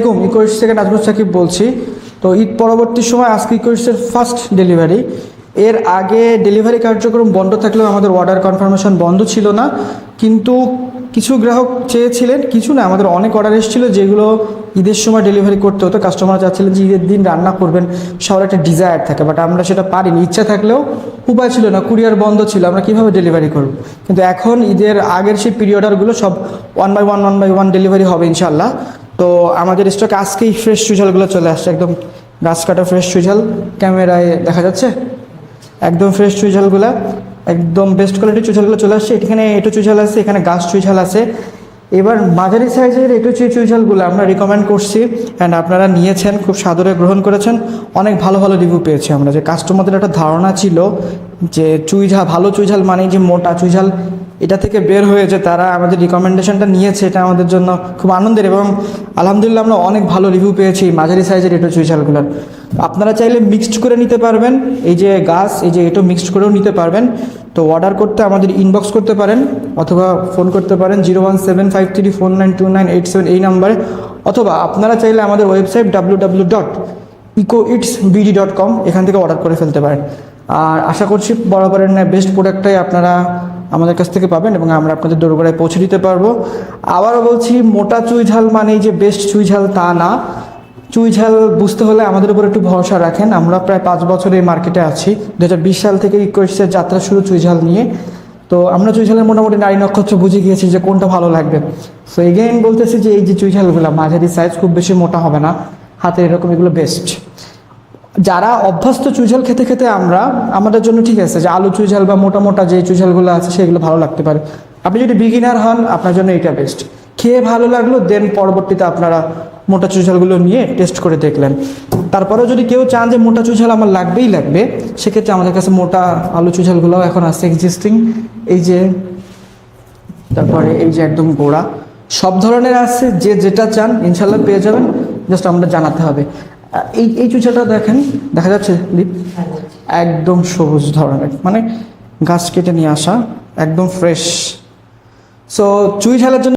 আসসালামাইকুম ইকোইস থেকে নাজমুল সাকিব বলছি। তো ঈদ পরবর্তী সময় আজকে ইকোইসের ফার্স্ট ডেলিভারি এর আগে ডেলিভারি কার্যক্রম বন্ধ থাকলেও আমাদের অর্ডার কনফার্মেশন বন্ধ ছিল না। কিন্তু কিছু গ্রাহক চেয়েছিলেন, কিছু না, আমাদের অনেক অর্ডার এসেছিল যেগুলো ঈদের সময় ডেলিভারি করতে হতো। কাস্টমার চাচ্ছিলেন যে ঈদের দিন রান্না করবেন, সবার একটা ডিজায়ার থাকে বাট আমরা সেটা পারিনি। ইচ্ছা থাকলেও উপায় ছিল না কুরিয়ার বন্ধ ছিল, আমরা কীভাবে ডেলিভারি করব? কিন্তু এখন ঈদের আগের সেই পিরিয়ডারগুলো সব one by one one by one delivery হবে ইনশাল্লাহ তো আমাদের স্টকে আজকেই ফ্রেশ চুঝালগুলো চলে আসছে, একদম গাছ কাটা ফ্রেশ চুঝাল ক্যামেরায় দেখা যাচ্ছে। একদম ফ্রেশ চুইঝালগুলো একদম বেস্ট কোয়ালিটির চুইঝালগুলো চলে আসছে। এখানে এটো চুইঝাল আছে, এখানে গাছ চুইঝাল আছে। এবার মাঝারি সাইজের এটো চুই চুইঝালগুলো আমরা রিকমেন্ড করছি অ্যান্ড আপনারা নিয়েছেন, খুব সাদরে গ্রহণ করেছেন। অনেক ভালো ভালো রিভিউ পেয়েছি আমরা। যে কাস্টমারদের একটা ধারণা ছিল যে চুইঝাল ভালো চুইঝাল মানে যে মোটা চুইঝাল। এটা থেকে বের হয়েছে তারা আমাদের রিকমেন্ডেশনটা নিয়েছে, এটা আমাদের জন্য খুব আনন্দের এবং আলহামদুলিল্লাহ আমরা অনেক ভালো রিভিউ পেয়েছি মাঝারি সাইজের এটো চুইঝালগুলোর। আপনারা চাইলে মিক্সড করে নিতে পারবেন, এই যে গাছ, এই যে এটো মিক্সড করেও নিতে পারবেন। তো অর্ডার করতে আমাদের ইনবক্স করতে পারেন, অথবা ফোন করতে পারেন zero one seven five three four nine two nine eight seven এই নাম্বারে, অথবা আপনারা চাইলে আমাদের website W W dot eco its BD dot com এখান থেকে অর্ডার করে ফেলতে পারেন। আর আশা করছি বরাবরের ন্যায় বেস্ট প্রোডাক্টটাই আপনারা আমাদের কাছ থেকে পাবেন এবং আমরা আপনাদের দোরগোড়ায় পৌঁছে দিতে পারব। আবারও বলছি, মোটা চুই ঝাল মানেই যে বেস্ট চুই ঝাল তা না। চুই ঝাল বুঝতে হলে আমাদের উপর একটু ভরসা রাখেন। আমরা প্রায় পাঁচ বছর এই মার্কেটে আছি। দু হাজার বিশ সাল থেকে ইকোয়েসের যাত্রা শুরু চুই ঝাল নিয়ে। তো আমরা চুই ঝালের মোটামুটি নারী নক্ষত্র বুঝে গিয়েছি যে কোনটা ভালো লাগবে। সো এগেইন বলতেছি যে এই যে চুই ঝালগুলো, মাঝারি সাইজ খুব বেশি মোটা হবে না। হাতে এরকম এগুলো বেস্ট যারা অভ্যস্ত চুইঝাল খেতে খেতে আমরা, আমাদের জন্য ঠিক আছে যে আলু চুইঝাল বা মোটা মোটা যে চুইঝালগুলো আছে সেগুলো ভালো লাগতে পারে। আপনি যদি বিগিনার হন, আপনার জন্য এটা বেস্ট খেয়ে ভালো লাগল দেন পরবর্তীতে আপনারা মোটা চুইঝালগুলো নিয়ে টেস্ট করে দেখলেন। তারপরেও যদি কেউ চান যে মোটা চুইঝাল আমার লাগবেই লাগবে, সেক্ষেত্রে আমাদের কাছে মোটা আলু চুইঝালগুলোও এখন আছে এক্সিস্টিং এই যে, তারপরে এই যে একদম গোড়া। সব ধরনের আছে, যে যেটা চান ইনশাল্লাহ পেয়ে যাবেন। জাস্ট আমরা জানাতে হবে। এই এই চুচাটা দেখেন, দেখা যাচ্ছে, লিপ? একদম সবুজ ধরনের মানে গাছ কেটে নিয়ে আসা, একদম ফ্রেশ সো চুই ঝালের জন্য